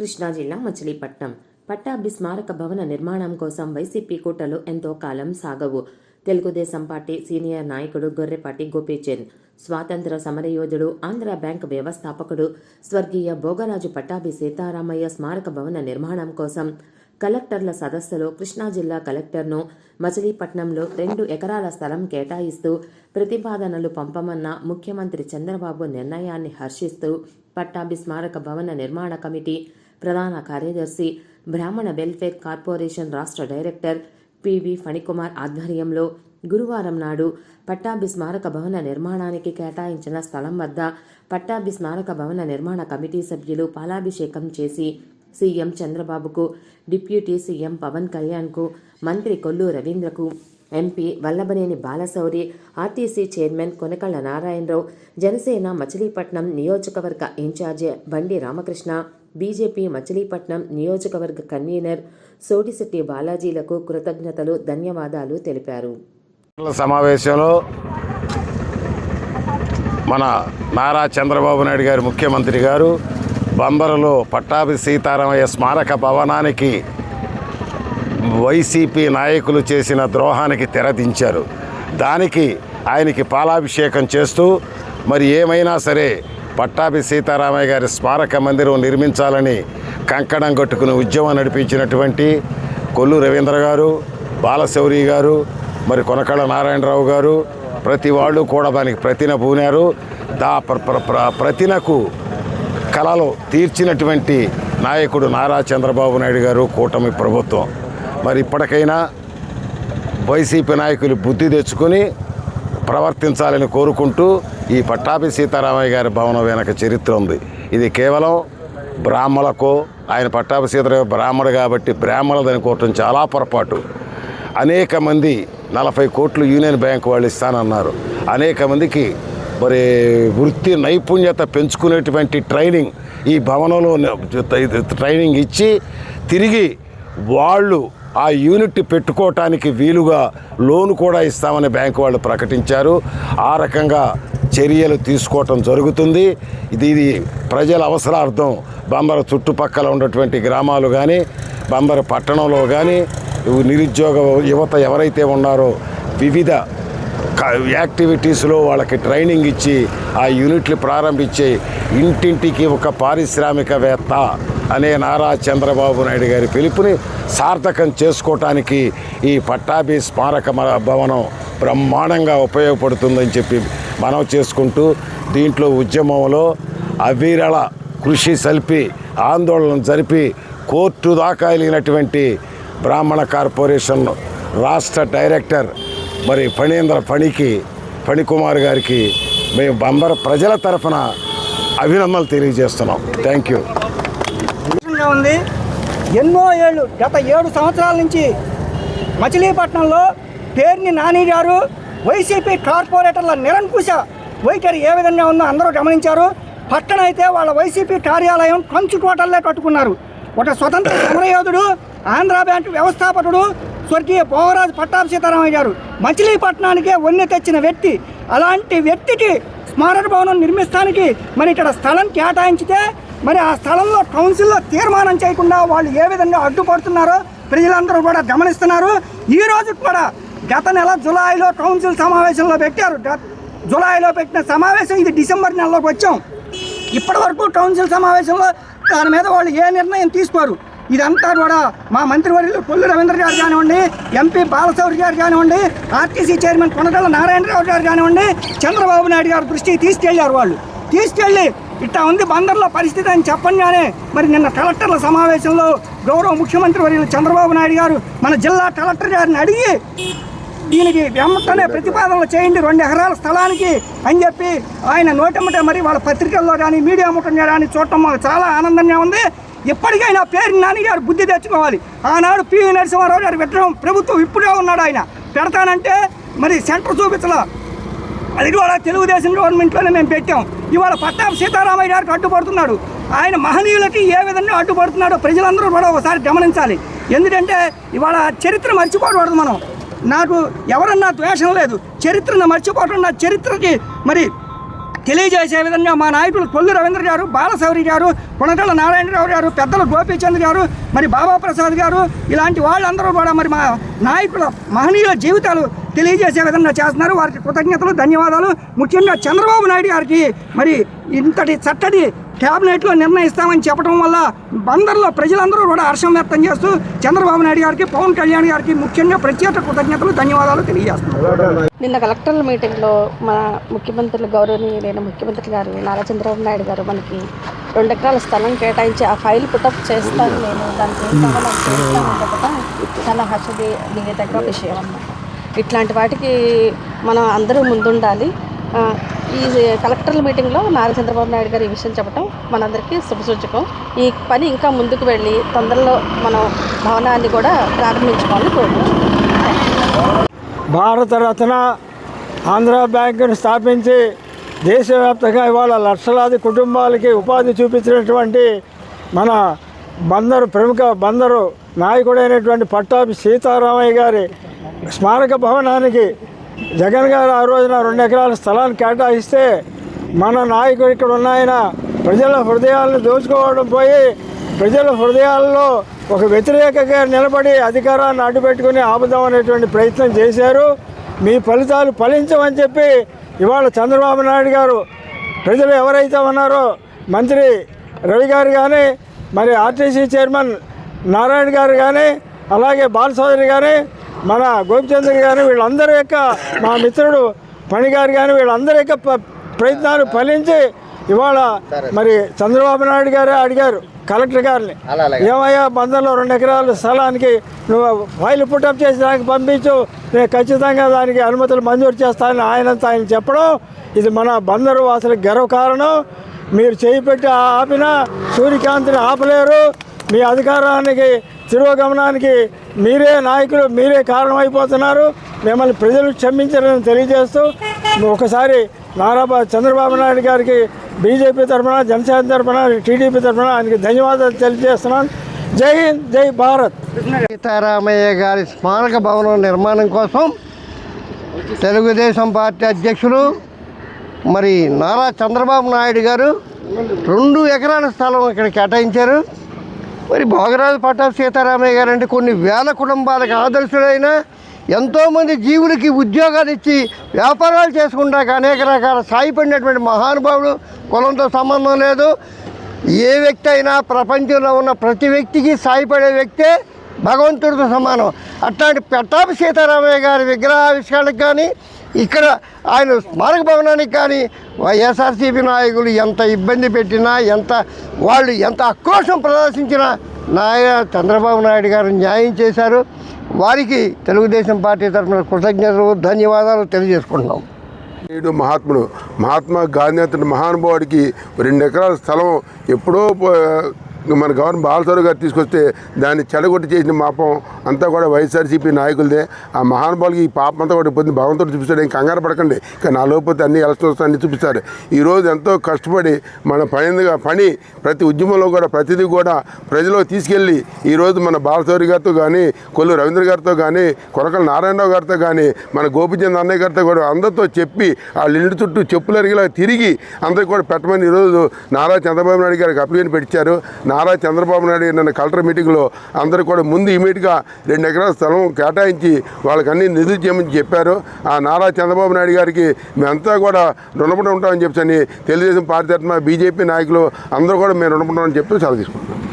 కృష్ణా జిల్లా మచిలీపట్నం. పట్టాభి స్మారక భవన నిర్మాణం కోసం వైసీపీ కూటలు ఎంతో కాలం సాగవు. తెలుగుదేశం పార్టీ సీనియర్ నాయకుడు గొర్రెపాటి గోపీచంద్ స్వాతంత్ర సమరయోధుడు ఆంధ్ర బ్యాంక్ వ్యవస్థాపకుడు స్వర్గీయ భోగరాజు పట్టాభి సీతారామయ్య స్మారక భవన నిర్మాణం కోసం కలెక్టర్ల సదస్సులో కృష్ణా జిల్లా కలెక్టర్ను మచిలీపట్నంలో రెండు ఎకరాల స్థలం కేటాయిస్తూ ప్రతిపాదనలు పంపమన్న ముఖ్యమంత్రి చంద్రబాబు నిర్ణయాన్ని హర్షిస్తూ పట్టాభి స్మారక భవన నిర్మాణ కమిటీ ప్రధాన కార్యదర్శి బ్రాహ్మణ వెల్ఫేర్ కార్పొరేషన్ రాష్ట్ర డైరెక్టర్ పివి ఫణికుమార్ ఆధ్వర్యంలో గురువారం నాడు పట్టాభి స్మారక భవన నిర్మాణానికి కేటాయించిన స్థలం వద్ద పట్టాభి స్మారక భవన నిర్మాణ కమిటీ సభ్యులు పాలాభిషేకం చేసి సీఎం చంద్రబాబుకు డిప్యూటీ సీఎం పవన్ కళ్యాణ్కు మంత్రి Kollu రవీంద్రకు MP Vallabhaneni Balashowry RTC chairman Konakalla Narayana Rao Janasena Machilipatnam నియోజకవర్గ ఇన్ఛార్జి బండి రామకృష్ణ బీజేపీ మచిలీపట్నం నియోజకవర్గ కన్వీనర్ సోడిశెట్టి బాలాజీలకు కృతజ్ఞతలు ధన్యవాదాలు తెలిపారు. సమావేశంలో మన నారా చంద్రబాబు నాయుడు గారు ముఖ్యమంత్రి గారు బంబరులో పట్టాభి సీతారామయ్య స్మారక భవనానికి వైసీపీ నాయకులు చేసిన ద్రోహానికి తెరదించారు దానికి ఆయనకి పాలాభిషేకం చేస్తూ మరి ఏమైనా సరే పట్టాభి సీతారామయ్య గారి స్మారక మందిరం నిర్మించాలని కంకణం కట్టుకుని ఉద్యమం నడిపించినటువంటి కొల్లు రవీంద్ర గారు బాలశౌరి గారు మరి కొనకళ్ళ నారాయణరావు గారు ప్రతి వాళ్ళు కూడా దానికి ప్రతిన పూనారు. దా ప్ర- ప్ర- ప్రతినకు కళలు తీర్చినటువంటి నాయకుడు నారా చంద్రబాబు నాయుడు గారు కూటమి ప్రభుత్వం. మరి ఇప్పటికైనా వైసీపీ నాయకులు బుద్ధి తెచ్చుకొని ప్రవర్తించాలని కోరుకుంటూ ఈ పట్టాభి సీతారామయ్య గారి భవనం వెనక చరిత్ర ఉంది. ఇది కేవలం బ్రాహ్మణులకు ఆయన పట్టాభి సీతారామయ్య బ్రాహ్మడు కాబట్టి బ్రాహ్మణులని కోరటం చాలా పొరపాటు. అనేక మంది నలభై కోట్లు యూనియన్ బ్యాంక్ వాళ్ళు ఇస్తానన్నారు. అనేక మందికి మరి వృత్తి నైపుణ్యత పెంచుకునేటువంటి ట్రైనింగ్ ఈ భవనంలో ట్రైనింగ్ ఇచ్చి తిరిగి వాళ్ళు ఆ యూనిట్ పెట్టుకోవటానికి వీలుగా లోన్ కూడా ఇస్తామని బ్యాంకు వాళ్ళు ప్రకటించారు. ఆ రకంగా చర్యలు తీసుకోవటం జరుగుతుంది. ఇది ఇది ప్రజల అవసరార్థం. బంబర చుట్టుపక్కల ఉన్నటువంటి గ్రామాలు కానీ బంబర పట్టణంలో కానీ నిరుద్యోగ యువత ఎవరైతే ఉన్నారో వివిధ యాక్టివిటీస్లో వాళ్ళకి ట్రైనింగ్ ఇచ్చి ఆ యూనిట్లు ప్రారంభించి ఇంటింటికి ఒక పారిశ్రామికవేత్త అనే నారా చంద్రబాబు నాయుడు గారి పిలుపుని సార్థకం చేసుకోవటానికి ఈ పట్టాభి స్మారక భవనం బ్రహ్మాండంగా ఉపయోగపడుతుందని చెప్పి మనం చేసుకుంటూ దీంట్లో ఉద్యమంలో అవిరళ కృషి సల్పి ఆందోళన జరిపి కోర్టు దాకా వెళ్ళినటువంటి బ్రాహ్మణ కార్పొరేషన్ రాష్ట్ర డైరెక్టర్ మరి ఫణీంద్ర ఫణికి ఫణికుమార్ గారికి మేము అందరు ప్రజల తరఫున అభినందనలు తెలియజేస్తున్నాం. Thank you. ఉంది. ఎన్నో ఏళ్ళు గత ఏడు సంవత్సరాల నుంచి మచిలీపట్నంలో పేర్ని నాని గారు వైసీపీ కార్పొరేటర్ల నిరంకుశ వైఖరి ఏ విధంగా ఉందో అందరూ గమనించారు. పట్టణ అయితే వాళ్ళ వైసీపీ కార్యాలయం కంచు కోటల్లే కట్టుకున్నారు. ఒక స్వతంత్ర సమరయోధుడు ఆంధ్ర బ్యాంక్ వ్యవస్థాపకుడు స్వర్గీయ పోవరాజు పట్టాభి సీతారామయ్య గారు. మచిలీపట్నానికే వన్నె తెచ్చిన వ్యక్తి అలాంటి వ్యక్తికి స్మారక భవనం నిర్మిస్తానికి మరి ఇక్కడ స్థలం కేటాయించితే మరి ఆ స్థలంలో కౌన్సిల్లో తీర్మానం చేయకుండా వాళ్ళు ఏ విధంగా అడ్డుపడుతున్నారో ప్రజలందరూ కూడా గమనిస్తున్నారు. ఈ రోజు కూడా గత నెల జులైలో కౌన్సిల్ సమావేశంలో పెట్టారు. గత- జులైలో పెట్టిన సమావేశం ఇది డిసెంబర్ నెలలోకి వచ్చాం. ఇప్పటి వరకు కౌన్సిల్ సమావేశంలో దాని మీద వాళ్ళు ఏ నిర్ణయం తీసుకోరు. ఇదంతా కూడా మా మంత్రివర్యులు కొల్లు రవీంద్ర గారు కానివ్వండి ఎంపీ బాలశౌరి గారు కానివ్వండి ఆర్టీసీ చైర్మన్ కొనగల నారాయణరావు గారు కానివ్వండి చంద్రబాబు నాయుడు గారి దృష్టికి తీసుకెళ్ళారు వాళ్ళు. తీసుకెళ్ళి ఇట్టా ఉంది బందర్ల పరిస్థితి అని చెప్పంగానే మరి నిన్న కలెక్టర్ల సమావేశంలో గౌరవ ముఖ్యమంత్రి వర్యులు చంద్రబాబు నాయుడు గారు మన జిల్లా కలెక్టర్ గారిని అడిగి దీనికి వెంటనే ప్రతిపాదనలు చేయండి రెండు ఎకరాల స్థలానికి అని చెప్పి ఆయన నోటమ్మటే మరి వాళ్ళ పత్రికల్లో కానీ మీడియా ముఖంగా కానీ చూడటం మాకు చాలా ఆనందంగా ఉంది. ఎప్పటికైనా పేరు నాని గారు బుద్ధి తెచ్చుకోవాలి. ఆనాడు పివి నరసింహారావు గారు పెట్టడం ప్రభుత్వం ఇప్పుడే ఉన్నాడు ఆయన. పెడతానంటే మరి సెంటర్ చూపించలా. అది కూడా తెలుగుదేశం గవర్నమెంట్లోనే మేము పెట్టాం. ఇవాళ పట్టాభి సీతారామయ్య గారికి అడ్డుపడుతున్నాడు. ఆయన మహనీయులకి ఏ విధంగా అడ్డుపడుతున్నాడో ప్రజలందరూ కూడా ఒకసారి గమనించాలి. ఎందుకంటే ఇవాళ చరిత్ర మర్చిపోకూడదు మనం. నాకు ఎవరన్నా ద్వేషం లేదు. చరిత్రను మర్చిపోవటం నా చరిత్రకి మరి తెలియజేసే విధంగా మా నాయకులు కొల్లు రవీంద్ర గారు బాలశౌరి గారు కొనటల నారాయణరావు గారు పెద్దలు గోపీచంద్ గారు మరి బాబా ప్రసాద్ గారు ఇలాంటి వాళ్ళందరూ కూడా మరి మా నాయకుల మహనీయుల జీవితాలు తెలియజేసే విధంగా చేస్తున్నారు. వారికి కృతజ్ఞతలు ధన్యవాదాలు. ముఖ్యంగా చంద్రబాబు నాయుడు గారికి మరి ఇంతటి చక్కటి క్యాబినెట్లో నిర్ణయిస్తామని చెప్పడం వల్ల బందర్లో ప్రజలందరూ కూడా హర్షం వ్యక్తం చేస్తూ చంద్రబాబు నాయుడు గారికి పవన్ కళ్యాణ్ గారికి ముఖ్యంగా ప్రత్యేక కృతజ్ఞతలు ధన్యవాదాలు తెలియజేస్తున్నారు నిన్న కలెక్టర్ల మీటింగ్లో మన ముఖ్యమంత్రులు గౌరవనీయులైన ముఖ్యమంత్రి గారు నారా చంద్రబాబు నాయుడు గారు మనకి రెండు ఎకరాల స్థలం కేటాయించి ఆ ఫైల్ పుటప్ చేస్తాను నేను. దానికి ఏం కావాలో అది చేస్తాను. చెప్పడం చాలా విషయం అన్నమాట. ఇట్లాంటి వాటికి మనం అందరూ ముందుండాలి. ఈ కలెక్టర్ల మీటింగ్లో నారా చంద్రబాబు నాయుడు గారు ఈ విషయం చెప్పడం మనందరికీ శుభసూచకం. ఈ పని ఇంకా ముందుకు వెళ్ళి తొందరలో మనం భవనాన్ని కూడా ప్రారంభించుకోవాలని కోరుకుంటున్నాం. భారతరత్న ఆంధ్ర బ్యాంకును స్థాపించి దేశవ్యాప్తంగా ఇవాళ లక్షలాది కుటుంబాలకి ఉపాధి చూపించినటువంటి మన బందరు ప్రముఖ బందరు నాయకుడైనటువంటి పట్టాభి సీతారామయ్య గారి స్మారక భవనానికి జగన్ గారు ఆ రోజున రెండు ఎకరాల స్థలాన్ని కేటాయిస్తే మన నాయకుడు ఇక్కడ ఉన్న ఆయన ప్రజల హృదయాలను దోచుకోవడం పోయి ప్రజల హృదయాల్లో ఒక వ్యతిరేకంగా నిలబడి అధికారాన్ని అడ్డుపెట్టుకుని ఆపుదామనేటువంటి ప్రయత్నం చేశారు. మీ ఫలితాలు ఫలించమని చెప్పి ఇవాళ చంద్రబాబు నాయుడు గారు ప్రజలు ఎవరైతే ఉన్నారో మంత్రి రవి గారు కానీ మరి ఆర్టీసీ చైర్మన్ నారాయణ గారు కానీ అలాగే బాలసోదరి కానీ మన గోపిచంద్ర గారు వీళ్ళందరి యొక్క మా మిత్రుడు పణి గారు కానీ వీళ్ళందరి యొక్క ప్రయత్నాలు ఫలించి ఇవాళ మరి చంద్రబాబు నాయుడు గారే అడిగారు కలెక్టర్ గారిని. ఏమయ్యా బందర్లో రెండు ఎకరాల స్థలానికి నువ్వు ఫైల్ పుట్టప్ చేసి దానికి పంపించు నేను ఖచ్చితంగా దానికి అనుమతులు మంజూరు చేస్తానని ఆయనంతా ఆయన చెప్పడం ఇది మన బందరు వాసులకు గర్వకారణం మీరు చేయి పెట్టి ఆపిన సూర్యకాంతిని ఆపలేరు. మీ అధికారానికి తిరోగమనానికి మీరే నాయకులు మీరే కారణమైపోతున్నారు. మిమ్మల్ని ప్రజలు క్షమించారని తెలియజేస్తూ ఒకసారి నారా చంద్రబాబు నాయుడు గారికి బీజేపీ తరఫున జనసేన తరఫున టీడీపీ తరఫున ఆయనకి ధన్యవాదాలు తెలియజేస్తున్నాను. జై హింద్ జై భారత్. సీతారామయ్య గారి స్మారక భవనం నిర్మాణం కోసం తెలుగుదేశం పార్టీ అధ్యక్షులు మరి నారా చంద్రబాబు నాయుడు గారు రెండు ఎకరాల స్థలం ఇక్కడ కేటాయించారు. మరి భోగరాజు పట్టాభి సీతారామయ్య గారు అంటే కొన్ని వేల కుటుంబాలకు ఆదర్శులైన ఎంతోమంది జీవులకి ఉద్యోగాలు ఇచ్చి వ్యాపారాలు చేసుకుంటాక అనేక రకాల సాయిపడినటువంటి మహానుభావుడు కులంతో సంబంధం లేదు. ఏ వ్యక్తి అయినా ప్రపంచంలో ఉన్న ప్రతి వ్యక్తికి సాయపడే వ్యక్తే భగవంతుడితో సమానం. అట్లాంటి పెట్టాపి సీతారామయ్య గారి విగ్రహావిష్కరణకు కానీ ఇక్కడ ఆయన స్మారక భవనానికి కానీ వైఎస్ఆర్సీపీ నాయకులు ఎంత ఇబ్బంది పెట్టినా ఎంత వాళ్ళు ఎంత ఆక్రోషం ప్రదర్శించినా నాయ చంద్రబాబు నాయుడు గారు న్యాయం చేశారు. వారికి తెలుగుదేశం పార్టీ తరఫున కృతజ్ఞతలు ధన్యవాదాలు తెలియజేసుకుంటున్నాం. నేడు మహాత్ముడు మహాత్మా గాంధీ అతని మహానుభావుడికి రెండు ఎకరాల స్థలం ఎప్పుడో మన గవర్నమెంట్ బాలసారు గారు తీసుకొస్తే దాన్ని చెడగొట్టి చేసిన పాపం అంతా కూడా వైఎస్ఆర్సీపీ నాయకులదే. ఆ మహానుభావులకి ఈ పాపం అంతా కూడా పొద్దున్న భగవంతుడు చూపిస్తాడు. ఏం కంగారు పడకండి. కానీ నా లోపల అన్ని ఎలక్షన్స్ అన్ని చూపిస్తారు ఈరోజు ఎంతో కష్టపడి మన పనిగా పని ప్రతి ఉద్యమంలో కూడా ప్రతిదీ కూడా ప్రజలకు తీసుకెళ్ళి ఈరోజు మన బాలసౌరి గారితో కానీ కొల్లు రవీంద్ర గారితో కానీ కొరకల నారాయణరావు గారితో కానీ మన గోపిచంద్ అన్నయ్య గారితో కూడా అందరితో చెప్పి వాళ్ళ ఇంటి చుట్టూ చెప్పులు అరిగేలా తిరిగి అందరికి కూడా పెట్టమని ఈరోజు నారా చంద్రబాబు నాయుడు గారికి అప్లికేషన్ పెట్టించారు. నారా చంద్రబాబు నాయుడు నిన్న కలెక్టర్ మీటింగ్లో అందరూ కూడా ముందు ఇమీడియట్గా రెండు ఎకరాల స్థలం కేటాయించి వాళ్ళకి అన్ని నిధులు చేయమని చెప్పారు. ఆ నారా చంద్రబాబు నాయుడు గారికి మేమంతా కూడా రుణపడి ఉంటామని చెప్పని తెలుగుదేశం పార్టీ తరఫున బీజేపీ నాయకులు అందరూ కూడా మేము రుణపడి ఉంటామని చెప్పి సెలవు తీసుకుంటున్నాం.